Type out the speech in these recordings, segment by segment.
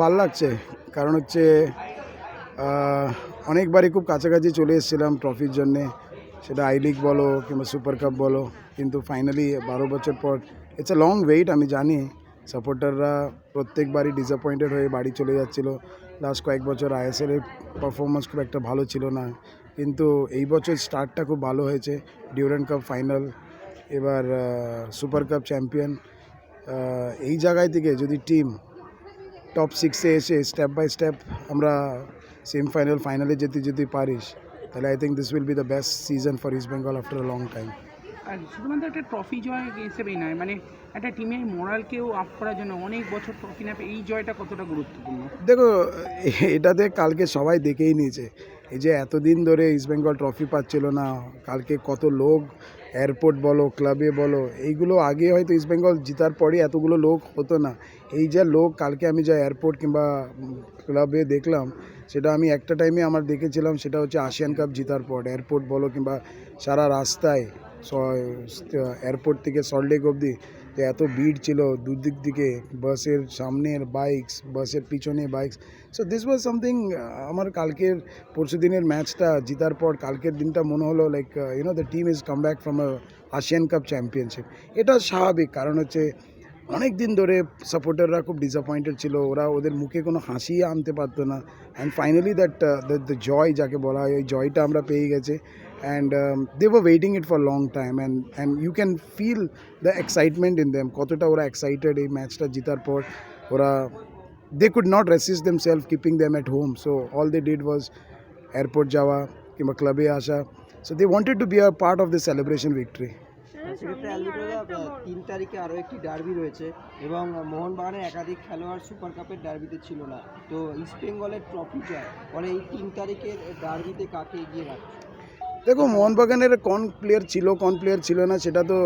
ভালো লাগছে। কারণ হচ্ছে অনেকবারই খুব কাছাকাছি চলে এসেছিলাম ট্রফির জন্যে। সেটা আই লিগ বলো কিংবা সুপার কাপ বলো। কিন্তু ফাইনালি বারো বছর পর ইটস আ লং ওয়েট আমি জানি। সাপোর্টাররা প্রত্যেকবারই ডিসঅ্যাপয়েন্টেড হয়ে বাড়ি চলে যাচ্ছিল। লাস্ট কয়েক বছর আইএসএলের পারফরমেন্স খুব একটা ভালো ছিল না। কিন্তু এই বছর স্টার্টটা খুব ভালো হয়েছে। ডিউরেন্ট কাপ ফাইনাল এবার সুপার কাপ চ্যাম্পিয়ন এই জায়গায় থেকে যদি টিম টপ সিক্সে এসে স্টেপ বাই স্টেপ আমরা সেমিফাইনাল ফাইনালে যেতে যদি পারিস তাহলে I think this will be the best season for East Bengal after long time আর শুধুমাত্র একটা ট্রফি জয় হিসেবেই নয় মানে একটা টিমের মোরালকেও আপ করার জন্য অনেক বছর ট্রফি না এই জয়টা কতটা গুরুত্বপূর্ণ? দেখো এটাতে কালকে সবাই দেখেই নিয়েছে এই যে এতদিন ধরে ইস্ট বেঙ্গল ট্রফি পাচ্ছিল না কালকে কত লোক এয়ারপোর্ট বলো, ক্লাবে বলো, এইগুলো আগে হয়তো ইস্টবেঙ্গল জিতার পরে এতগুলো লোক হতো না। এই যা লোক, কালকে আমি যা এয়ারপোর্ট কিংবা ক্লাবে দেখলাম, সেটা আমি একটা টাইমে আমার দেখেছিলাম, সেটা হচ্ছে আসিয়ান কাপ জিতার পর। এয়ারপোর্ট বলো কিংবা সারা রাস্তায় এয়ারপোর্ট থেকে সল্টলেক অবধি এত ভিড় ছিল, দুদিক দিকে বাসের সামনের বাইকস, বাসের পিছনে bikes. So this was something আমার কালকের, পরশু দিনের ম্যাচটা জিতার পর কালকের দিনটা মনে হলো like you know the team is come back from ASEAN cup championship এটা স্বাভাবিক কারণ হচ্ছে অনেক দিন ধরে সাপোর্টাররা খুব ডিসঅ্যাপয়েন্টেড ছিল, ওরা ওদের মুখে কোনো হাসি আনতে পারতো না। অ্যান্ড ফাইনালি দ্যাট দ্য জয় যাকে বলা হয়, ওই জয়টা আমরা পেয়ে গেছে। and they were waiting it for long time and and you can feel the excitement in them কতটা ওরা এক্সাইটেড এই ম্যাচটা জিতার পর ওরা they could not resist them self keeping them at home so all they did was airport যাওয়া কিংবা ক্লাবে আসা so they wanted to be a part of the celebration victory সেক্ষেত্রে অ্যালবিটোদা তিন তারিখে আরও একটি ডার্বি রয়েছে এবং মোহনবাগানের একাধিক খেলোয়াড় সুপার কাপের ডার্বিতে ছিল না তো ইস্ট বেঙ্গলের ট্রফি জয় ফলে এই তিন তারিখের ডার্বিতে কাকে এগিয়ে রাখছে দেখো, মোহনবাগানের কোন প্লেয়ার ছিল, কোন প্লেয়ার ছিল না, সেটা তো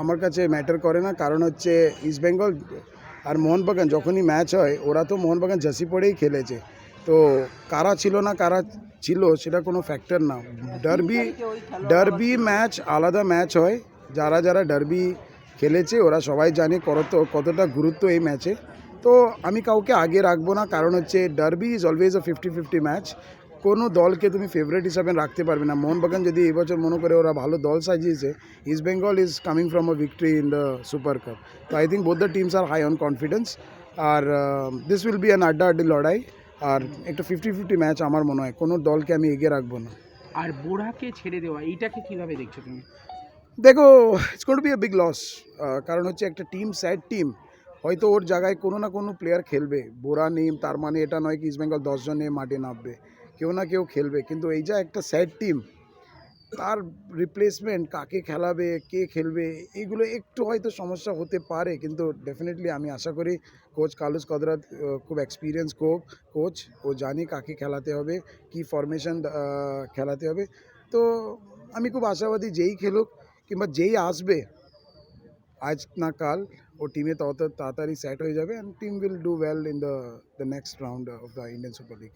আমার কাছে ম্যাটার করে না। কারণ হচ্ছে ইস্ট বেঙ্গল আর মোহনবাগান যখনই ম্যাচ হয়, ওরা তো মোহনবাগান জার্সি পড়েই খেলেছে। তো কারা ছিল না, কারা ছিল, সেটা কোনো ফ্যাক্টর না। ডার্বি ডার্বি ম্যাচ আলাদা ম্যাচ হয়। যারা যারা ডার্বি খেলেছে, ওরা সবাই জানে কত, কতটা গুরুত্ব এই ম্যাচে তো আমি কাউকে আগে রাখব না, কারণ হচ্ছে derby is always a fifty fifty match কোনো দলকে তুমি ফেভারিট হিসাবে রাখতে পারবে না। মোহনবাগান যদি এবছর মনে করে ওরা ভালো দল সাজিয়েছে East Bengal is coming from a victory in the super cup তো I think both the teams are high on confidence R this will be an আড্ডা আড্ডি লড়াই আর একটা ফিফটি ফিফটি ম্যাচ আমার মনে হয়। কোনো দলকে আমি এগিয়ে রাখব না। আর বোরাকে ছেড়ে দেওয়া এইটাকে কীভাবে দেখছ তুমি? দেখো it's gotta be a big loss কারণ হচ্ছে একটা টিম স্যাড টিম হয়তো ওর জায়গায় কোনো না কোনো প্লেয়ার খেলবে। বোরা নেম তার মানে এটা নয় কি ইস্ট বেঙ্গল দশজন নিয়ে মাঠে নামবে। কেউ না কেউ খেলবে। কিন্তু এই যা একটা স্যাড টিম তার রিপ্লেসমেন্ট কাকে খেলাবে, কে খেলবে এইগুলো একটু হয়তো সমস্যা হতে পারে। কিন্তু ডেফিনেটলি আমি আশা করি কোচ কালুস কদরাত খুব এক্সপিরিয়েন্স কোচ কোচ ও জানি কাকে খেলাতে হবে, কি ফরমেশন খেলাতে হবে। তো আমি খুব আশাবাদী যেই খেলুক কিংবা যেই আসবে, আজ না কাল ও টিমে তত তাড়াতাড়ি সেট হয়ে যাবে and team will do well in the the next round of the Indian Super League